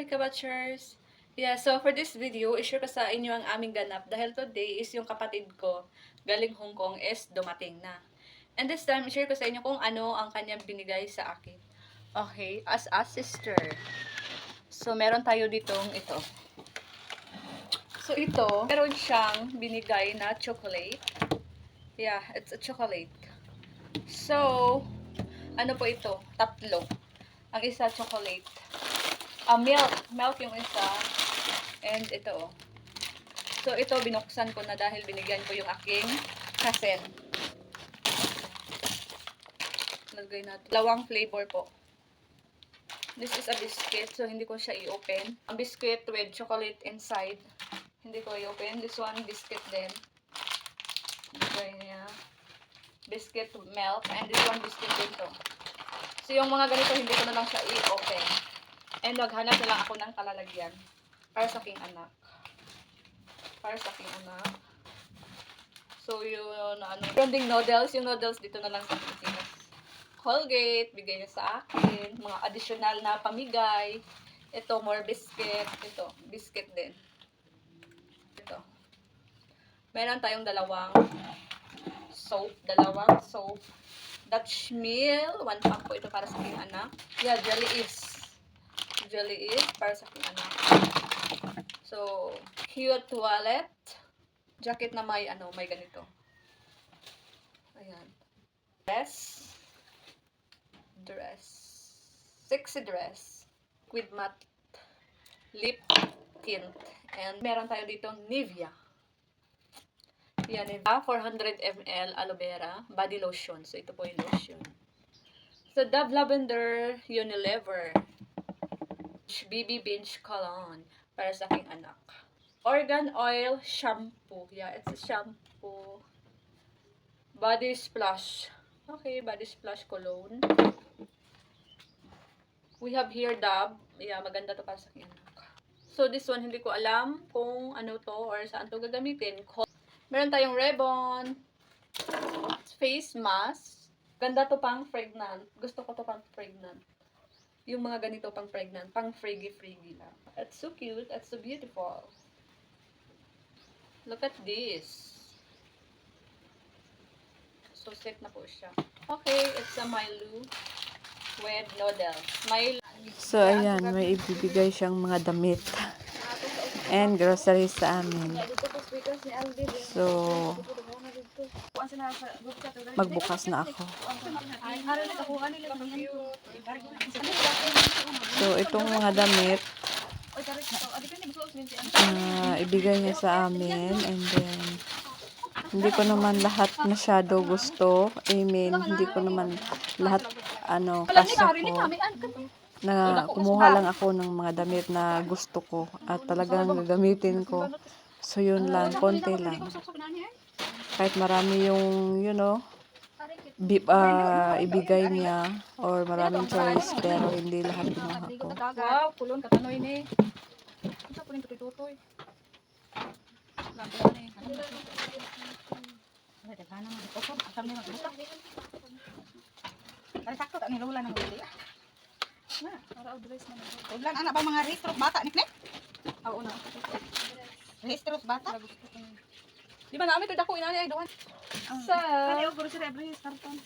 Halika Batchers! Yeah, so for this video, i-share ko sa inyo ang aming ganap dahil today is yung kapatid ko galing Hong Kong is dumating na. And this time, i-share ko sa inyo kung ano ang kanyang binigay sa akin. Okay, as a sister. So, meron tayo ditong ito. So, ito, meron siyang binigay na chocolate. Yeah, it's a chocolate. So, ano po ito? Tatlo. Ang isa, chocolate. Ah, milk. Milk yung isa. And ito, oh. So, ito, binuksan ko na dahil binigyan ko yung aking cousin. Lagay natin. Lawang flavor po. This is a biscuit, so hindi ko siya i-open. Ang biscuit with chocolate inside. Hindi ko i-open. This one, biscuit din. Lagay niya. Biscuit milk. And this one, biscuit din to. So, yung mga ganito, hindi ko na lang siya i-open. And naghanap na lang ako ng kalalagyan. Para sa aking anak. Para sa aking anak. So, yun, ano, trending noodles. Yung noodles dito na lang sa Pilipinas. Colgate, bigay niya sa akin. Mga additional na pamigay. Ito, more biscuit. Ito, biscuit din. Ito. Meron tayong dalawang soap. Dalawang soap. Dutch meal. One pack po ito para sa aking anak. Yeah, jelly is. Jelly is para sa aking anak. So, cute toilet. Jacket na may, ano, may ganito. Ayan. Dress. Dress. Sexy dress. With matte lip tint. And meron tayo dito Nivea. Yan, Nivea. 400 ml aloe vera body lotion. So, ito po yung lotion. So, Dove Lavender Unilever. BB Binge Cologne para sa aking anak. Organ Oil Shampoo. Yeah, it's a shampoo. Body Splash. Okay, Body Splash Cologne. We have here Dove. Yeah, maganda to para sa aking anak. So, this one, hindi ko alam kung ano to or saan to gagamitin. Meron tayong ribbon. Face mask. Ganda to pang pregnant. Gusto ko to pang pregnant. Yung mga ganito pang pregnant. Pang friggy-friggy lang. It's so cute. It's so beautiful. Look at this. So, set na po siya. Okay, it's a Milo with noodles. Milo. So, ayan, may ibibigay siyang mga damit and groceries sa amin. So, magbukas na ako. So, itong mga damit, ah, ibigay niya sa amin and then, hindi ko naman lahat masyado gusto. I mean, hindi ko naman lahat, ano, kasya ko na kumuha lang ako ng mga damit na gusto ko at talagang gagamitin ko. So, yun lang, konti lang. Kahit marami yung, you know, bi- ah, ibigay niya or maraming choice pero hindi lahat kinuha ko. Wow, kulon katanoy ni. Unsa po ning tutoy? Ay, sakto ta ni Lola nang bili. Na, para address na nako. Ulan ana ba mga restros bata ni Kne? Ah, una. Restros bata? Di ba namin to dako inani ay duhan. Sa Kani og grocery every karton.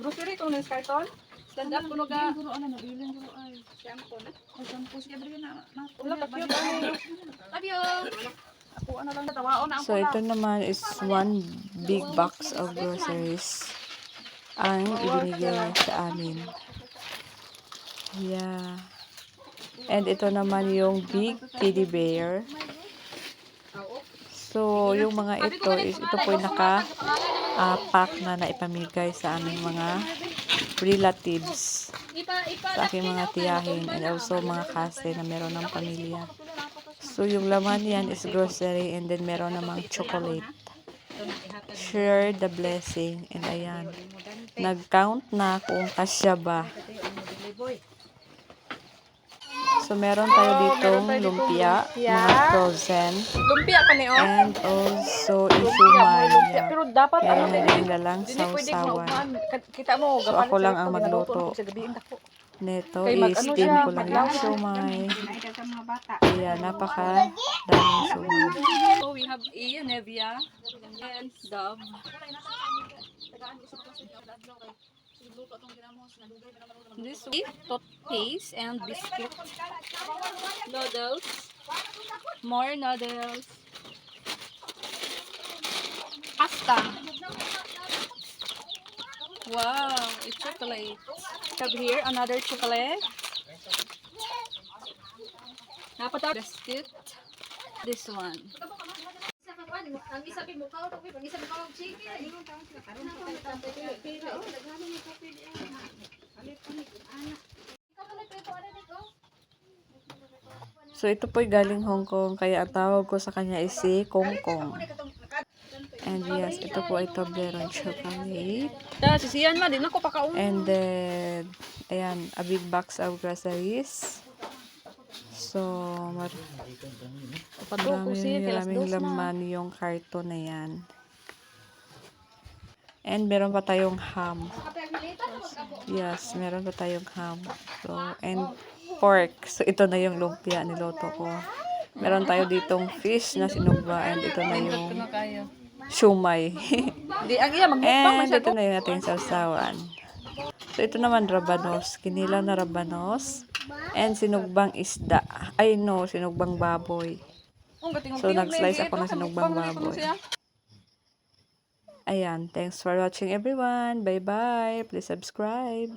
grocery kung nang karton. Stand up kuno ga. Guro ana na bilin guro ay. Shampoo na. Ay shampoo siya every na. Wala ka cute ani. Love you. Ako ana lang tawaon na So, ito naman is one big box of groceries ang ibinigay sa amin. Yeah. And ito naman yung big teddy bear. So, yung mga ito is, ito po yung naka-pack na naipamigay sa aming mga relatives. Sa aking mga tiyahin and also mga kase na meron ng pamilya. So, yung laman yan is grocery and then meron namang chocolate. Share the blessing. And ayan. Nag-count na kung kasya ba. So, meron tayo ditong lumpia, mga frozen, Lumpia ka ni oh. and also Lumpia, isumay. lumpia. Pero dapat ano Meron na din. lalang sausawan. Kita mo, So, ako lang ang magluto. Neto is steam ko lang yung maglawan. siomay. Ay ka sa mga bata. Ayan, napaka daming suman. So we have A, Nevia, and Dove. This is toothpaste and biscuit. Noodles. More noodles. Pasta. Wow, it's chocolate. Have here another chocolate. Napata biscuit. This one. Ang isa pi mukha ko, ang isa mukha ko chicken. So, ito po'y galing Hong Kong, kaya ang tawag ko sa kanya is si Kong Kong. And yes, ito po ay Toblerone chocolate. And then, ayan, a big box of groceries. So, mar Patuko siya, kilas maraming na. laman yung karton na yan. And meron pa tayong ham. Yes, meron pa tayong ham. So, and pork. So, ito na yung lumpia niloto ko. Meron tayo ditong fish na sinugba and ito na yung shumay. And ito na yung ating sausawan. So, ito naman rabanos. Kinilaw na rabanos. And sinugbang isda. Ay, no, sinugbang baboy. So, nag-slice ako ng sinugbang baboy. Ayan. Thanks for watching everyone. Bye-bye. Please subscribe.